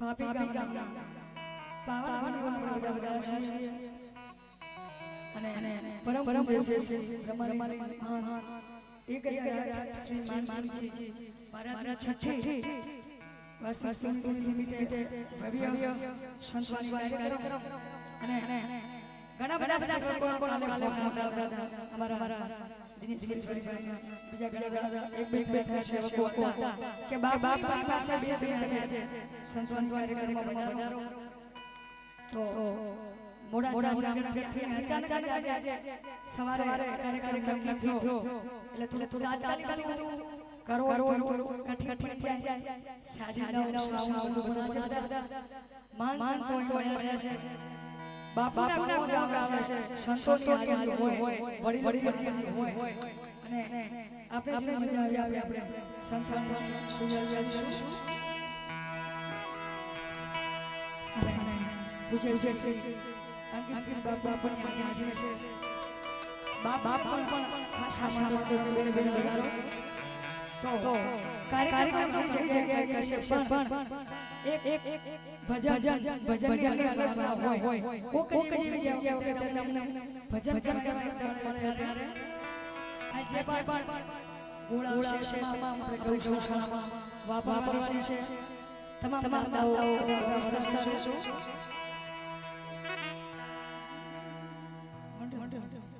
પાપી ગામના પાવન આપણે બધા છે. અને અને પરમ પરમ વિશેષ રમારી મહાન. એક એક શ્રી માન માનજી મારા છઠ્ઠી. વર્ષ વર્ષ નિમિત્તે ભવ્ય સંસ્વારી કાર્યક્રમ. અને ઘણા બધા બધા સેવકો અમારા અમારા દિનેશ દિનેશભાઈ બીજા બીજા ઘણા એક બે બે થયા સેવકો હતા કે બા બા બા પાસે બે બે આજે સંસ્વારી કાર્યક્રમમાં પધારો તો મોડા મોડા અચાનક અચાનક આજે સવારે કાર્યક્રમ થયો એટલે થોડું થોડું તાત્કાલિક બધું કરો કરો કઠી કઠી થઈ જાય સાદી નવ નવ બધું બધા માન માન સમય છે બાપુના ગુણ ગાવે છે સંતોષની હાજરી હોય વડીલ વડીલ હોય અને આપણે જે મજા આવી આપણે સંસાર અને પૂજ્ય છે અંકિત બાપા પણ અહીંયા હાજર છે બાપ બાપ પણ પણ ખાસ ખાસ બેન બેન વધારો તો કાર્યક્રમ ઘણી જગ્યાએ કરશે પણ એક એક ભજન ભજન ભજન હોય હોય કોક જેવી જગ્યાએ કે તમને ભજન ભજન ત્યારે આ જે પણ ગોળાવશે શેષમાં આપણે ગૌ ગૌશાળામાં વાપરશે છે તમામ તમામ દાવો વ્યવસ્થા છું પરતમ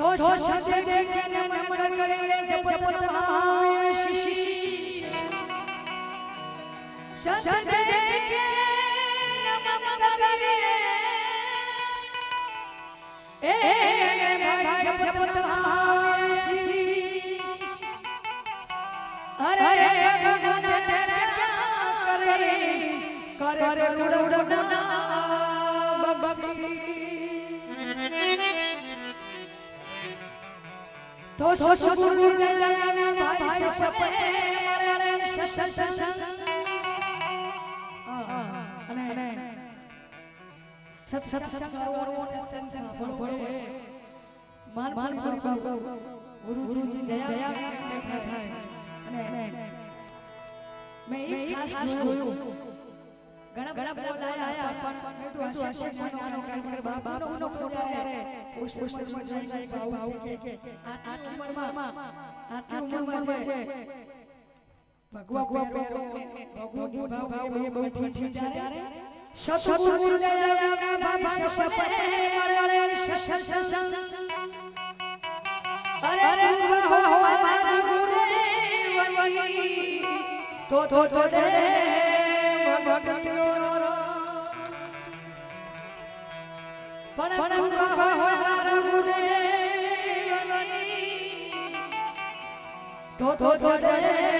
તો સજે દેખે નમન કરે જપ જપ નમાય શિશી સજે દેખે નમન કરે એ જપ જપ નમાય શિશી અરે રે ગગન તેરે કરે કરે ઉડ ઉડ ના બક્ષી તો સસુર ને લગાના ભાઈ સપે મારે સસ અને અને સત સત સત માન માન બાબુ ગુરુજી દયા દયા થાય અને અને મેં એક ખાસ જોયું ઘણા ઘણા બોલાયા પણ મેં તો હશે હશે નાનો કાર્યક્રમ બાપ બાપનો ફોટો યારે પોસ્ટ પોસ્ટરમાં જોઈ જોઈ ભાવ કે કે આ આટલી ઉંમરમાં આટલી ઉંમરમાં છે ભગવા ભગવા પેરો ભગવાન ભાવ ભાવ એ બહુ ઠીક છે ત્યારે સતગુરુ ને દયા બાબા સપે મળે સસ સસ અરે અરે હો હો મારા ગુરુ વની તો તો તો દે ભગત્યો પણ તો તો તો દે